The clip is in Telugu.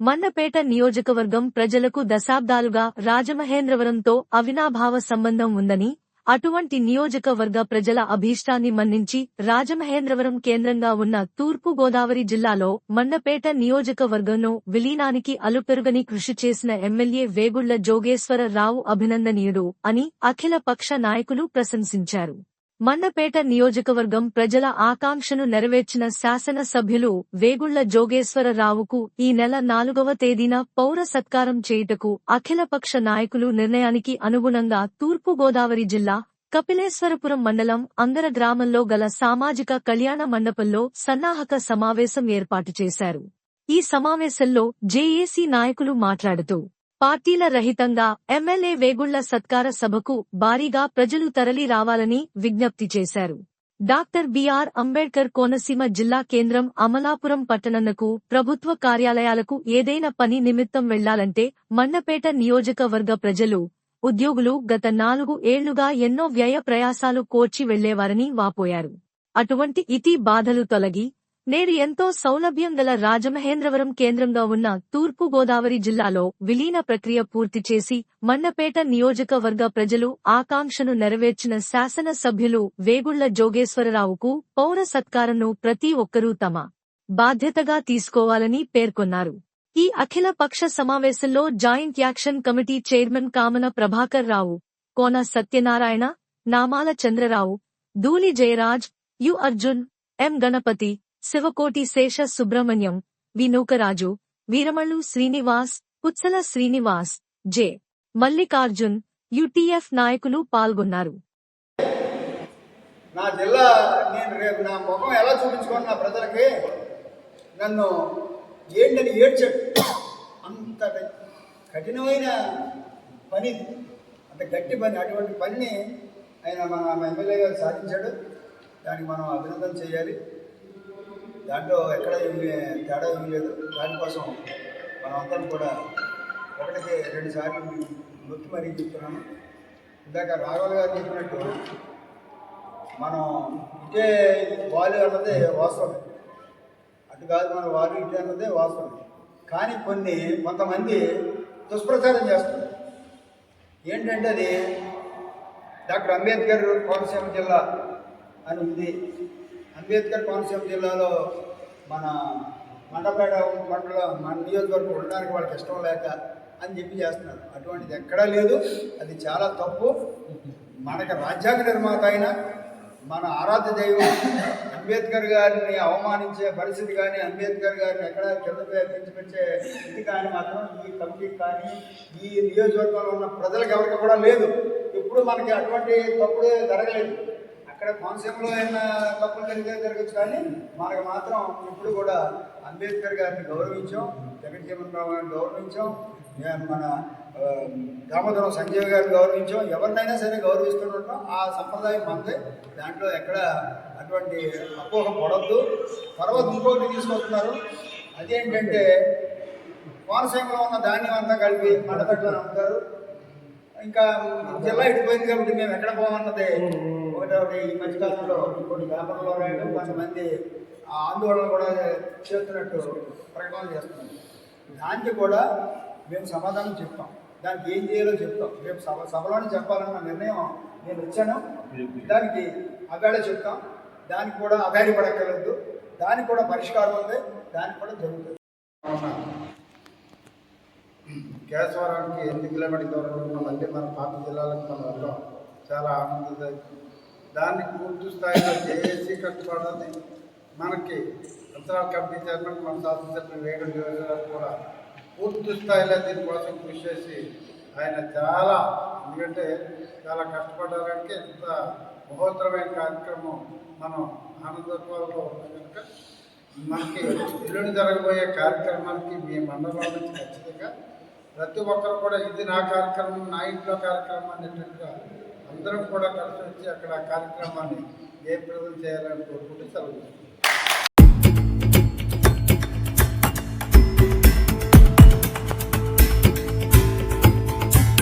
మన్నపేట నియోజకవర్గం ప్రజలకు దశాబ్దాలుగా రాజమహేంద్రవరంతో అవినాభావ సంబంధం ఉందని అటువంటి నియోజకవర్గ ప్రజల అభీష్టాన్ని మన్నించి రాజమహేంద్రవరం కేంద్రంగా ఉన్న తూర్పు గోదావరి జిల్లాలో మన్నపేట నియోజకవర్గంను విలీనానికి అలుపెరుగని కృషి చేసిన ఎమ్మెల్యే వేగుళ్ళ జోగేశ్వర రావు అభినందనీయుడు అని అఖిల పక్ష నాయకులు ప్రశంసించారు. మన్నపేట నియోజకవర్గం ప్రజల ఆకాంక్షను నెరవేర్చిన శాసన సభ్యులు వేగుళ్ళ జోగేశ్వరరావుకు ఈ నెల నాలుగవ తేదీన పౌర సత్కారం చేయుటకు అఖిలపక్ష నాయకులు నిర్ణయానికి అనుగుణంగా తూర్పుగోదావరి జిల్లా కపిలేశ్వరపురం మండలం అంగర గ్రామంలో గల సామాజిక కళ్యాణ మండపంలో సన్నాహక సమావేశం ఏర్పాటు చేశారు. ఈ సమావేశంలో జేఏసీ నాయకులు మాట్లాడుతూ పార్టీల రహితంగా ఎమ్మెల్యే వేగుళ్ళ సత్కార సభకు భారీగా ప్రజలు తరలి రావాలని విజ్ఞప్తి చేశారు. డాక్టర్ బిఆర్ అంబేడ్కర్ కోనసీమ జిల్లా కేంద్రం అమలాపురం పట్టణన్నకు ప్రభుత్వ కార్యాలయాలకు ఏదైనా పని నిమిత్తం వెళ్ళాలంటే మన్నపేట నియోజకవర్గ ప్రజలు ఉద్యోగులు గత నాలుగు ఏళ్ళుగా ఎన్నో వ్యయ ప్రయాసాలు కోర్చి వెళ్ళేవారని వాపోయారు. అటువంటి ఇతి బాధలు తొలగి నేడు ఎంతో సౌలభ్యం గల రాజమహేంద్రవరం కేంద్రంగా ఉన్న తూర్పు గోదావరి జిల్లాలో విలీన ప్రక్రియ పూర్తి చేసి మన్నపేట నియోజకవర్గ ప్రజలు ఆకాంక్షను నెరవేర్చిన శాసన సభ్యులు వేగుళ్ళ జోగేశ్వరరావుకు పౌర సత్కారంను ప్రతి ఒక్కరూ తమ బాధ్యతగా తీసుకోవాలని పేర్కొన్నారు. ఈ అఖిల పక్ష సమావేశంలో జాయింట్ యాక్షన్ కమిటీ చైర్మన్ కామన Prabhakar Rao Kona Satyanarayana Namala Chandrarao Duli Jayaraj U Arjun M Ganapathi Sivakoti Sesha Subrahmanyam Vinukaraju Veeramallu Srinivas Putsala Srinivas J. Mallikarjun UTF నాయకులు పాల్గొన్నారు. నా జిల్లా నేను రేపు నా ముఖం ఎలా చూపించుకోను నా ప్రజలకి? నన్ను ఏంటని ఏడ్చాడు అంత కఠినమైన పని అంత గట్టి పని అటువంటి పనిని ఆయన మన ఎమ్మెల్యే గారు సాధించాడు. దానికి మనం అభినందన చేయాలి. దాంట్లో ఎక్కడ ఏమీ తేడా ఏమి లేదు. దానికోసం మనం కూడా ఒకటికి రెండు సార్లు నొక్కి మరీ చెప్తున్నాను. ఇందాక రాఘవ గారు చెప్పినట్టు మనం ఇటే వాళ్ళు అన్నదే వాస్తవం. అటు కాదు మన వాళ్ళు ఇటే అన్నదే వాస్తవం. కానీ కొన్ని కొంతమంది దుష్ప్రచారం చేస్తారు ఏంటంటే అది డాక్టర్ అంబేద్కర్ కోనసీమ జిల్లా అని ఉంది. అంబేద్కర్ కోనసీమ జిల్లాలో మన మండపేట మండల మన నియోజకవర్గం ఉండడానికి వాళ్ళకి ఇష్టం లేక అని చెప్పి చేస్తున్నారు. అటువంటిది ఎక్కడా లేదు. అది చాలా తప్పు. మనకి రాజ్యాంగ నిర్మాత అయిన మన ఆరాధ్య దైవం అంబేద్కర్ గారిని అవమానించే పరిస్థితి కానీ అంబేద్కర్ గారిని ఎక్కడ కింద పెంచిపెట్టే ఇది కానీ మాత్రం ఈ కమిటీకి కానీ ఈ నియోజకవర్గంలో ఉన్న ప్రజలకు ఎవరికి కూడా లేదు. ఇప్పుడు మనకి అటువంటి తప్పుడు జరగలేదు. ఇక్కడ కోనసీమలో ఏమైనా తప్పులు జరిగితే జరగచ్చు కానీ మనకు మాత్రం ఇప్పుడు కూడా అంబేద్కర్ గారిని గౌరవించాం జగన్జీవన్ రావు గారిని గౌరవించాం మన దామోదరం సంజయ్ గారిని గౌరవించాం. ఎవరినైనా సరే గౌరవిస్తున్నట్టు ఆ సంప్రదాయం మనదే దాంట్లో ఎక్కడ అటువంటి అపోహ పడద్దు. తర్వాత ఇంకోటి తీసుకొస్తున్నారు. అదేంటంటే కోనసీమలో ఉన్న ధాన్యం అంతా కలిపి మండపెట్లని అమ్ముతారు ఇంకా జిల్లా ఇడిపోయింది కాబట్టి మేము ఎక్కడ పోమన్నది ఒకటి ఒకటి ఈ మధ్యకాలంలో కొన్ని పేపర్లో రాయడం కొంతమంది ఆందోళన కూడా చేస్తున్నట్టు ప్రకటన చేస్తున్నారు. దానికి కూడా మేము సమాధానం చెప్తాం. దానికి ఏం చేయాలో చెప్తాం. రేపు సభ సభలోనే చెప్పాలన్న నిర్ణయం నేను వచ్చాను దానికి అగాడే చెప్తాం. దానికి కూడా అగాడి పడక్కర్లేదు. దానికి కూడా పరిష్కారం ఉంది. దానికి కూడా జరుగుతుంది. కేశవరానికి ఎనిమిది కిలోమీటర్ల దూరంలో ఉన్న మళ్ళీ మన పాత జిల్లాలకు మనం వెళ్ళాం. చాలా ఆనందదాయకం. దాన్ని పూర్తి స్థాయిలో చేసి కట్టుబడాలి. మనకి అంతరాల కమిటీ చైర్మన్ మన శాసనసభ్యులు వేగం గారు కూడా పూర్తి స్థాయిలో దీనికోసం కృషి చేసి ఆయన చాలా ఎందుకంటే చాలా కష్టపడడానికి ఇంత మహోత్తరమైన కార్యక్రమం మనం ఆనందోత్సవాల్లో కనుక మనకి ఎల్లుండి జరగబోయే కార్యక్రమానికి మీ మండలం నుంచి ఖచ్చితంగా ప్రతి ఒక్కరు కూడా ఇది నా కార్యక్రమం నా ఇంట్లో కార్యక్రమం అనేటట్టుగా అందరం కూడా కలిసి వచ్చి అక్కడ ఆ కార్యక్రమాన్ని ప్రజలు చేయాలని కోరుకుంటూ సెలవు